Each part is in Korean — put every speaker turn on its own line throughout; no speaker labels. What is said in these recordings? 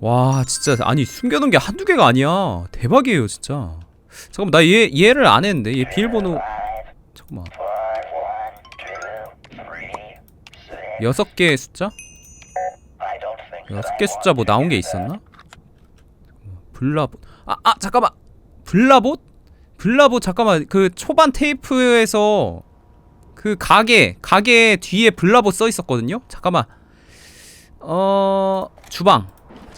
와 진짜. 아니 숨겨놓은 게 한두 개가 아니야. 대박이에요 진짜. 잠깐만 나 얘 얘를 안 했는데. 얘 비밀번호. 잠깐만. 여섯 개의 숫자? 여섯 개 숫자 뭐 나온 게 있었나? 블라봇. 아 아 잠깐만. 블라봇? 블라봇 잠깐만. 그 초반 테이프에서 그 가게 가게 뒤에 블라봇 써 있었거든요? 잠깐만. 어 주방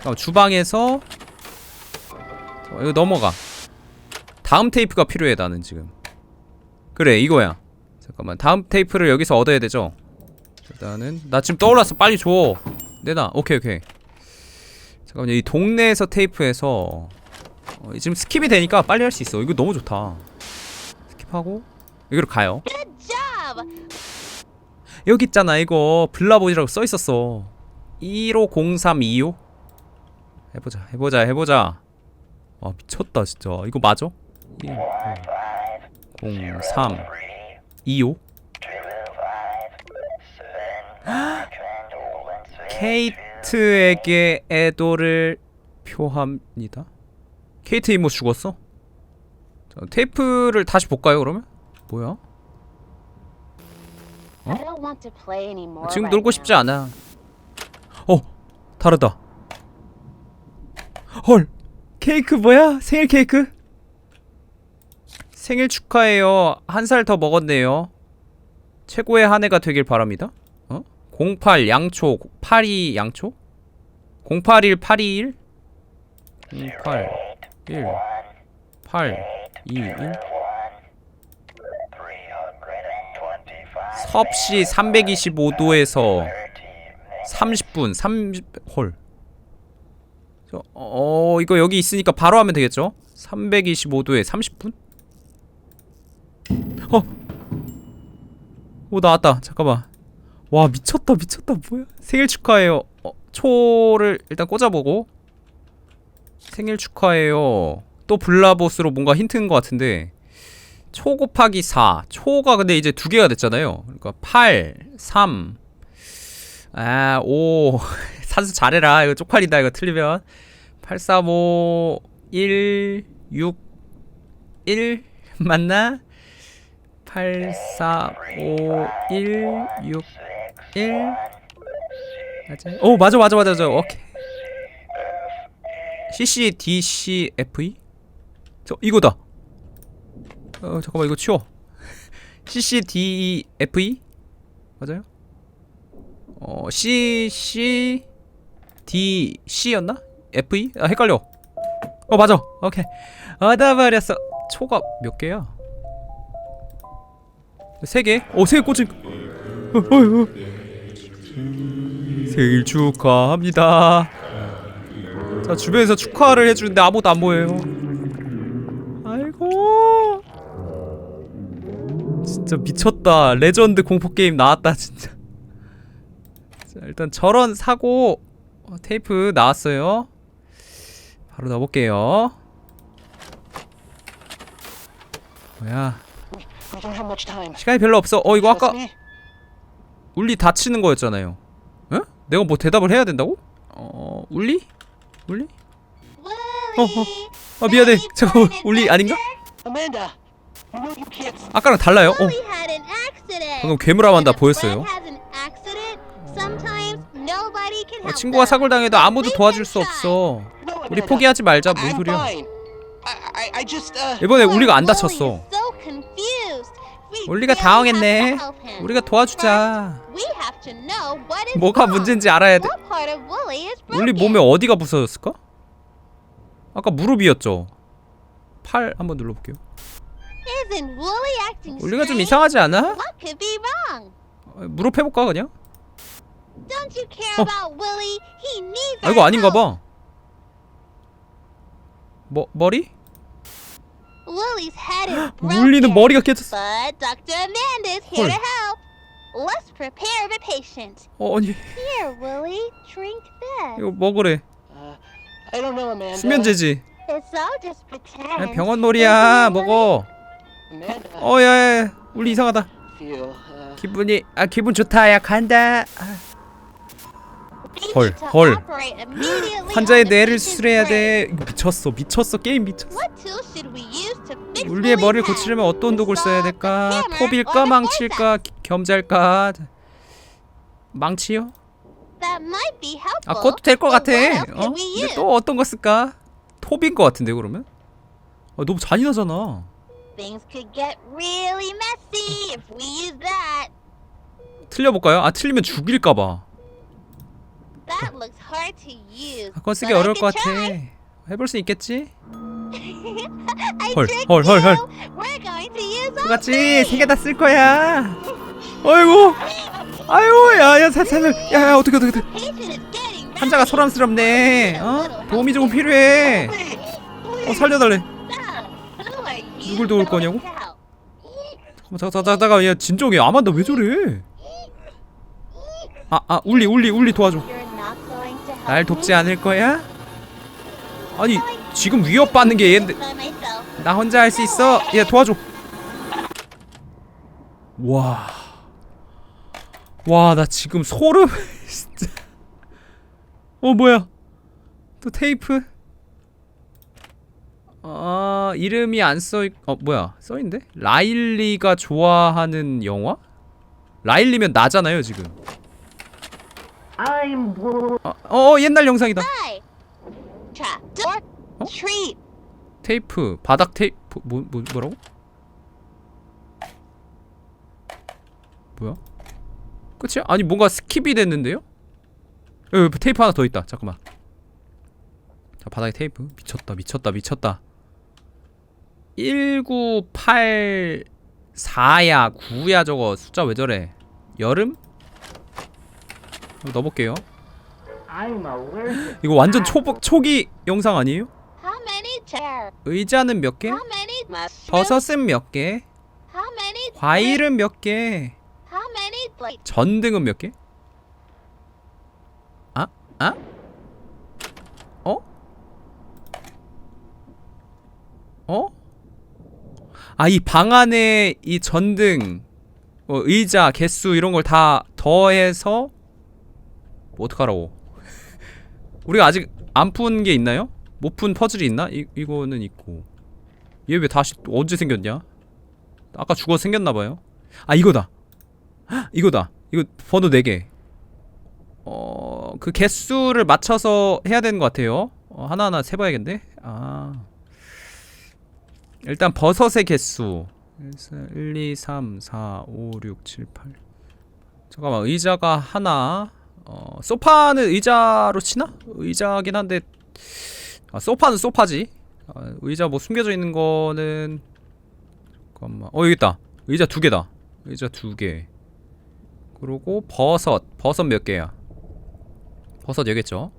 잠깐만 주방에서 어, 이거 넘어가. 다음 테이프가 필요해 나는 지금. 그래 이거야. 잠깐만 다음 테이프를 여기서 얻어야 되죠? 일단은 나 지금 떠올랐어. 빨리 줘. 내놔 오케이 오케이. 잠깐만 이 동네에서 테이프에서 어, 지금 스킵이 되니까 빨리 할 수 있어. 이거 너무 좋다. 스킵하고 여기로 가요. 여기 있잖아 이거. 블라보이라고 써 있었어. 150325 해보자 해보자 해보자 아 미쳤다 진짜 이거 맞아? 03 25 케이트에게 애도를 표합니다 케이트 이모 죽었어? 자, 테이프를 다시 볼까요 그러면? 뭐야?
Anymore.
지금 놀고. 싶지 않아. 어, 다르다. 헐, 케이크 뭐야? 생일 케이크? 생일 축하해요. 한 살 더 먹었네요. 최고의 한 해가 되길 바랍니다. 어? 08 양초 82 양초? 081 821 08 1 8 2 1 섭씨 325도에서 30분 30 헐. 저, 어 이거 여기 있으니까 바로 하면 되겠죠? 325도에 30분? 어. 오 나왔다. 잠깐만. 와 미쳤다 미쳤다 뭐야? 생일 축하해요. 어, 초를 일단 꽂아보고 생일 축하해요. 또 블라보스로 뭔가 힌트인 것 같은데 초 곱하기 4 초가 근데 이제 두 개가 됐잖아요 그러니까 8 3 아, 5 산수 잘해라. 이거 쪽팔린다 이거 틀리면. 8 3 5 1 6 1 맞나? 8 4 5 1 6 1 맞아? 오 맞아 맞아 맞아 맞아. 오케이. CC D C F E? 저 이거다. 어 잠깐만 이거 치워. CCDFE 맞아요? 어 CCDC였나? FE? 아 헷갈려 어 맞아 오케이 얻어버렸어 초가 몇 개야? 세 개? 어세 개 꽂힌 어, 어, 어. 생일 축하합니다 자 주변에서 축하를 해주는데 아무도 안 보여요 아이고 진짜 미쳤다 레전드 공포게임 나왔다 진짜 자 일단 저런 사고 어, 테이프 나왔어요 바로 넣어볼게요 뭐야. 시간이 별로 없어 어 이거 아까. 울리 다치는 거였잖아요 에? 내가 뭐 대답을 해야 된다고? 어 울리? 울리?
Willie.
아 미안해 잠깐만 울리 아닌가? 아까랑 달라요? 어. 방금 괴물아만다
When a
보였어요 어, 친구가. 사고를 당해도 아무도 도와줄 수. 없어 우리. 포기하지 말자 뭔
I'm
소리야
uh.
이번에 울리가 안 다쳤어
have
당황했네. 우리가 도와주자 뭐가. 문제인지 알아야 돼
broken?
몸에 어디가 부서졌을까? 아까 무릎이었죠 팔 한번 눌러볼게요 울리가 좀? 이상하지 않아? 어, 무릎 해볼까 그냥?
Don't you care
어.
about Willie? He needs
아
our
이거 아닌가
help.
봐 뭐, 머리?
Willie's head is broken.
울리는 머리가 깨졌어
But Dr. Amanda is here
헐.
to help. Let's prepare the patient.
어 아니
Here, Willie, drink this.
이거 먹으래
Uh, I don't know, Amanda.
수면제지
It's all just pretend.
그냥 병원 놀이야 먹어
Amanda.
어 야야 울리 이상하다
Feel. Uh,
기분이 아 기분 좋다 야 간다 아, 헐, 헐. 환자의 뇌를 수술해야. 돼. 미쳤어, 미쳤어, 게임 미쳤어.
Willie's
머리를? 고치려면 어떤 도구를 써야 될까? 톱일까, 기- 겸잘까? 망치요? 아, 그것도 될 것 같아. 어? 근데? 또 어떤 거 쓸까? 톱인 것 같은데 그러면? 아, 너무 잔인하잖아. 틀려볼까요? 아, 틀리면 죽일까봐.
That looks hard to use.
아, 그건 쓰기 어려울 것 같아. 해볼 수 있겠지? 헐, 헐, 헐, 헐.
We're going to use all
똑같지?
three.
세개다 쓸 거야. 어이구. 아유, 야, 야, 살, 살, 야, 야, 어떻게, 어떻게, 어떻게.
Patient is getting
환자가
ready.
소란스럽네. 어? 도움이 조금 필요해. 어, 살려달래.
Who are you
누굴 도울
going
거냐고?
to help?
잠깐, 잠깐, 잠깐, 야, 진정해. 아만다 왜 저래? 아, 아, 울리, 울리, 울리 도와줘. 날? 돕지 않을 거야? 아니, 지금 위협받는 게 얘인데. 나 혼자 할 수 있어. 얘 도와줘. 와. 와, 나 지금 소름 진짜. 어, 뭐야? 또 테이프? 아, 이름이 안 써 있... 어, 뭐야? 써 있는데? 라일리가 좋아하는 영화? 라일리면 나잖아요, 지금.
I'm
어, 어 옛날 영상이다.
Hi. Trap door.
어? 테이프, 바닥 테이프 뭐, 뭐 뭐라고? 뭐야? 끝이야? 아니 뭔가 스킵이 됐는데요? 여기 테이프 하나 더 있다. 잠깐만. 자 바닥에 테이프 미쳤다 미쳤다 미쳤다. 1984야 9야 저거 숫자 왜 저래? 여름? 한번 넣어볼게요. 이거 완전 초 초기 영상 아니에요? 의자는 몇 개? 버섯은 몇 개? 과일은 몇 개? 전등은 몇 개? 아? 아? 어? 어? 아, 이 방 안에 이 전등, 뭐 의자, 개수 이런 걸 다 더해서 뭐 어떡하라고? 우리가 아직 안 푼 게 있나요? 못 푼 퍼즐이 있나? 이, 이거는 있고 얘 왜 다시 또 언제 생겼냐? 아까 죽어 생겼나봐요 아 이거다 헉, 이거다. 이거 번호 4개. 어, 그 개수를 맞춰서 해야 되는 것 같아요. 어, 하나하나 세봐야겠네. 아. 일단 버섯의 개수. 1, 2, 3, 4, 5, 6, 7, 8. 잠깐만, 의자가 하나. 어, 소파는 의자로 치나? 의자긴 한데. 아, 소파는 소파지. 아, 의자 뭐 숨겨져 있는 거는. 잠깐만. 어, 여기 있다. 의자 두 개다. 의자 두 개. 그리고 버섯 버섯 몇 개야? 버섯 여겠죠?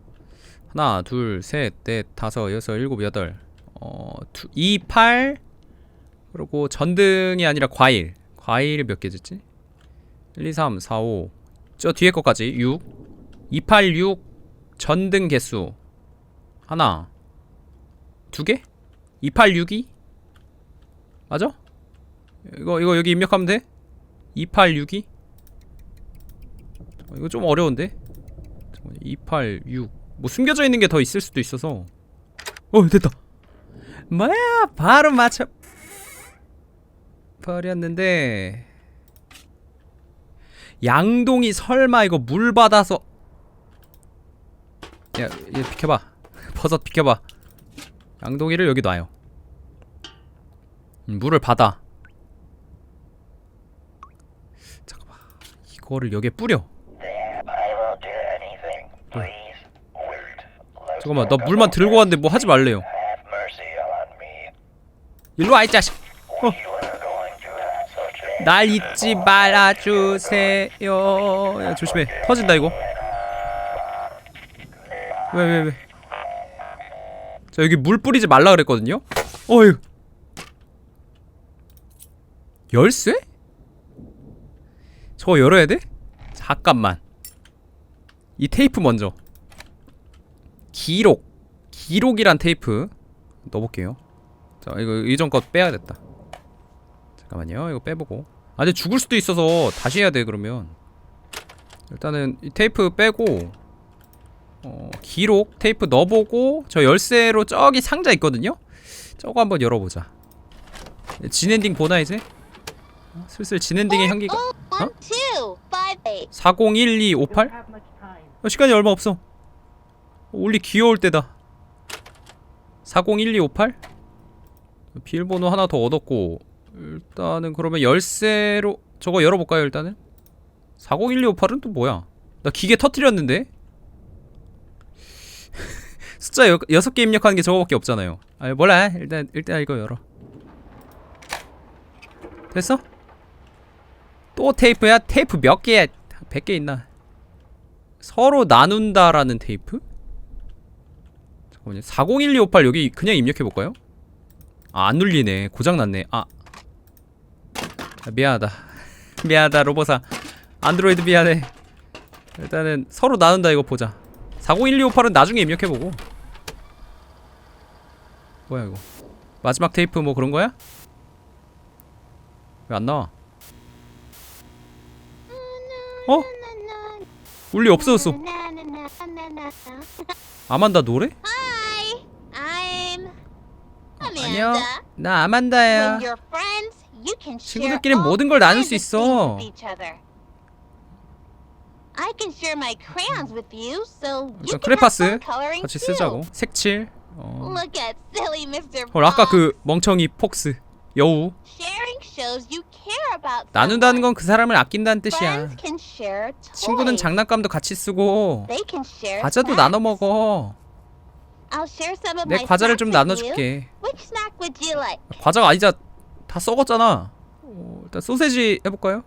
하나 둘셋넷 다섯 여섯 일곱 여덟 어... 두, 2, 8 그리고 전등이 아니라 과일 과일이 몇 개였지? 1, 2, 3, 4, 5저 뒤에 것까지 6 2, 8, 6 전등 개수 하나 두 개? 2, 8, 6, 2 맞아? 이거 이거 여기 입력하면 돼? 2, 8, 6, 2 어, 이거 좀 어려운데? 잠깐만요. 2, 8, 6. 뭐 숨겨져 있는 게 더 있을 수도 있어서. 어, 됐다. 뭐야? 바로 맞춰 버렸는데. 양동이 설마 이거 물 받아서 야, 얘 비켜봐. 버섯 비켜봐. 양동이를 여기 놔요. 음, 물을 받아. 잠깐만. 이거를 여기에 뿌려.
Let's
잠깐만 나 물만 들고 왔는데 뭐 하지 말래요. 일로 와 이 자식
a
날 잊지 말아주세요 야 조심해 터진다 이거 왜 왜 왜? 자 여기 물 뿌리지 말라 그랬거든요? 어휴. 열쇠? 저거 열어야 돼? 잠깐만. 이 테이프 먼저. 기록. 기록이란 테이프. 넣어볼게요. 자 이거 이전 거 빼야겠다. 잠깐만요. 이거 빼보고. 아 근데 죽을 수도 있어서 다시 해야 돼 그러면. 일단은 이 테이프 빼고 어, 기록 테이프 넣어보고 저 열쇠로 저기 상자 있거든요. 저거 한번 열어보자. 진엔딩 보나 이제? 어, 슬슬 진엔딩의 향기가.
Two, five, eight.
401258?
Don't have much time.
어, 시간이 얼마 없어. 올리 귀여울 때다. 401258? 비밀번호 하나 더 얻었고 일단은 그러면 열쇠로 저거 열어볼까요 일단은? 401258은 또 뭐야? 나 기계 터트렸는데? 숫자 여, 6개 입력하는 게 저거밖에 없잖아요 아 몰라 일단 일단 이거 열어 됐어? 또 테이프야? 테이프 몇 개야? 100개 있나? 서로 나눈다라는 테이프? 잠깐만요. 401258 여기 그냥 입력해 볼까요? 아, 안 눌리네. 고장 났네. 아. 아, 미안하다. 미안하다, 로보사. 안드로이드 미안해. 일단은 서로 나눈다 이거 보자. 401258은 나중에 입력해 보고. 뭐야 이거? 마지막 테이프 뭐 그런 거야? 왜 안 나와? 어? 울리 없어졌어. 아만다 노래?
Hi, I'm
안녕.
Amanda.
나 아만다야.
When you're friends, you can share
친구들끼리
all
모든 걸 나눌
kinds
수
of
있어.
with each other. I can share my crayons with you, so you
일단
can have
크레파스
fun coloring
같이
too.
쓰자고. 색칠. 어.
Look at silly Mr.
헐 아까. 그 멍청이 폭스 여우
Sharing shows you care about
나눈다는. 건 그 사람을 아낀다는 뜻이야.
Friends can share
친구는. 장난감도 같이 쓰고
They can share
과자도
snacks.
나눠 먹어.
I'll share some of
내
my
과자를 좀
snacks with you.
나눠줄게.
Which snack would you like?
과자가 아니자 다 썩었잖아. 어, 일단 소세지 해볼까요?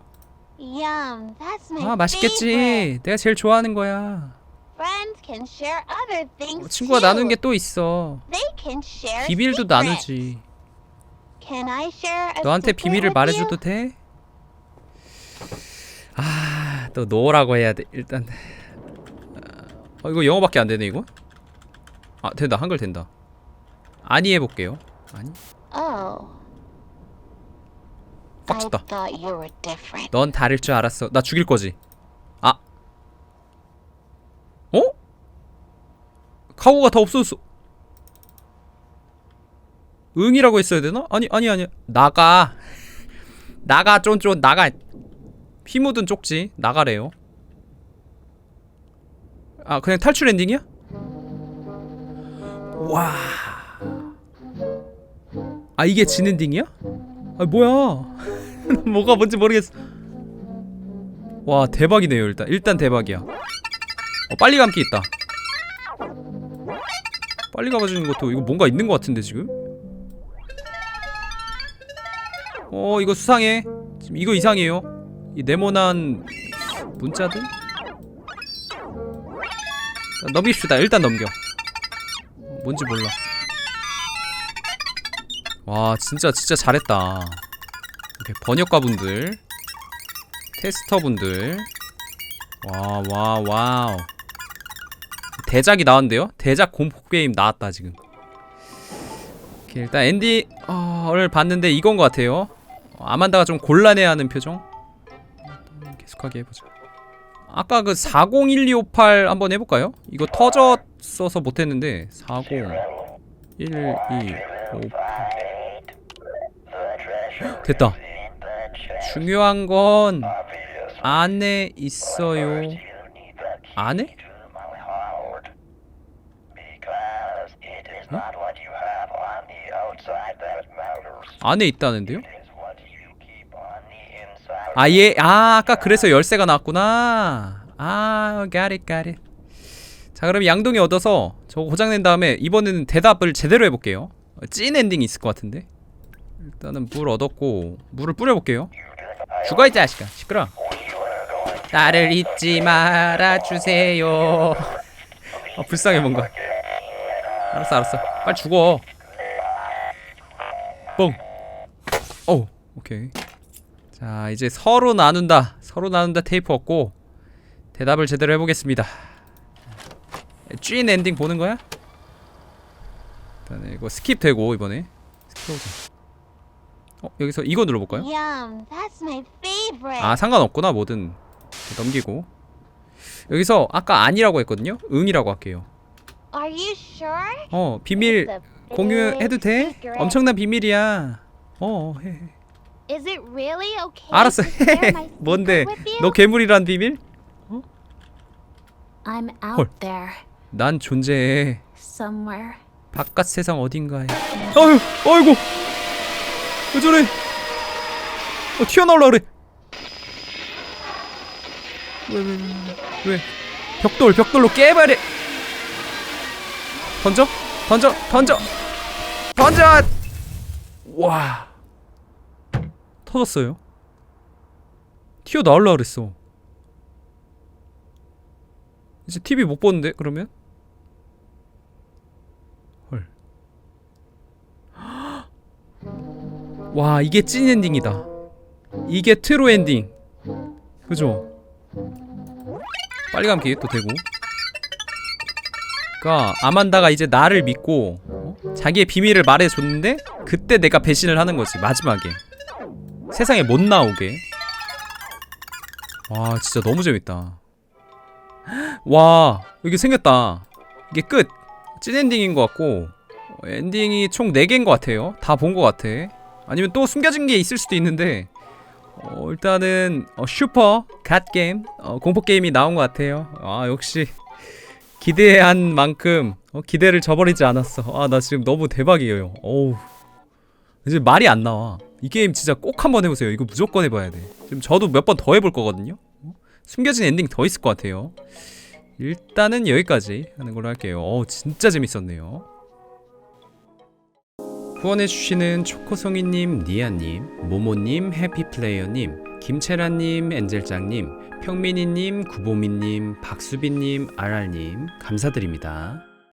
Yum, that's my
아
favorite.
맛있겠지. 내가 제일 좋아하는 거야.
Friends can share other things
어, 친구가. 나누는 게또 있어.
They can share
비밀도
secrets.
나누지.
Can I share a
너한테
secret
비밀을
with
말해줘도 돼? 아, 또 노라고 해야 돼. 일단. 어, 이거 영어밖에 안 되네 이거. 아, 된다. 한글 된다. 아니 해볼게요. 아니.
Oh. I
빡쳤다.
thought you were different.
넌 다를 줄 알았어. 나 죽일 거지. 아. 어? 카고가 다 없어졌어. 응이라고 했어야 되나? 아니 아니 아니. 나가. 나가 쫀쫀 나가. 피 묻은 쪽지 나가래요. 아 그냥 탈출 엔딩이야? 와. 아 이게 진 엔딩이야? 아 뭐야? 뭐가 뭔지 모르겠어. 와 대박이네요 일단 일단 대박이야. 어, 빨리 감기 있다. 빨리 가봐주는 것도 이거 뭔가 있는 것 같은데 지금. 어 이거 수상해. 지금 이거 이상해요. 이 네모난 문자들. 자, 넘깁시다. 일단 넘겨. 어, 뭔지 몰라. 와 진짜 진짜 잘했다. 이렇게 번역가분들, 테스터분들, 와, 와, 와우. 대작이 나왔는데요? 대작 공포 게임 나왔다 지금. 일단 엔딩을 봤는데 이건 것 같아요. 어, 아만다가 좀 곤란해하는 표정. 계속하게 해보자. 아까 그 401258 한번 해볼까요? 이거 터졌어서 못했는데 40 1 2 5 됐다. 중요한 건 안에 있어요. 안에?
Because it is not what you have on the outside that matters.
안에 있다는데요? 아, 예. 아, 아까 그래서 열쇠가 나왔구나. 아, got it, got it. 자, 그럼 양동이 얻어서 저거 고장낸 다음에 이번에는 대답을 제대로 해볼게요. 어, 찐 엔딩이 있을 것 같은데. 일단은 물 얻었고 물을 뿌려볼게요. 죽어 이 자식아. 시끄러. 나를 잊지 말아 주세요. 아 불쌍해 뭔가. 알았어 알았어. 빨리 죽어. 뻥. 오 오케이. 자 이제 서로 나눈다. 서로 나눈다 테이프 얻고 대답을 제대로 해보겠습니다. 찐 엔딩 보는 거야? 일단 이거 스킵 되고 이번에 스킵. 어 여기서 이거 눌러볼까요?
Yum, that's my favorite.
아 상관없구나 뭐든 넘기고 여기서 아까 아니라고 했거든요. 응이라고 할게요.
Are you sure?
어 비밀 공유해도 돼? 엄청난 비밀이야. 어 해. 해.
Is it really okay?
알았어.
to share my
뭔데?
secret with you?
너 괴물이란 비밀?
I'm out
헐.
there
난 존재해.
somewhere.
바깥 세상 어딘가에. 아유, 아이고. 왜 저래? 어, 튀어나올라 그래. 왜, 왜, 왜, 왜, 왜? 벽돌, 벽돌로 깨버려. 던져, 던져, 던져, 던져. 와, 터졌어요. 튀어나올라 그랬어. 이제 TV 못 보는데 그러면? 헐. 와 이게 찐 엔딩이다. 이게 트루 엔딩. 그죠? 빨리 감기 또 되고. 그니까 아만다가 이제 나를 믿고 어? 자기의 비밀을 말해줬는데 그때 내가 배신을 하는 거지 마지막에 세상에 못 나오게. 와 진짜 너무 재밌다. 와 여기 생겼다. 이게 끝. 찐 엔딩인 것 같고 어, 엔딩이 총 4개인 것 같아요. 다 본 것 같아. 아니면 또 숨겨진 게 있을 수도 있는데 어, 일단은 어, 슈퍼 갓 게임 어, 공포 게임이 나온 것 같아요. 아 역시 기대한 만큼 어, 기대를 저버리지 않았어. 아 나 지금 너무 대박이에요. 어우 이제 말이 안 나와. 이 게임 진짜 꼭 한번 해보세요. 이거 무조건 해봐야 돼. 지금 저도 몇 번 더 해볼 거거든요. 어? 숨겨진 엔딩 더 있을 것 같아요. 일단은 여기까지 하는 걸로 할게요. 어 진짜 재밌었네요. 후원해주시는 초코송이님, 니아님, 모모님, 해피플레이어님, 김채란님, 엔젤장님, 평민이님, 구보미님, 박수빈님, 아랄님 감사드립니다.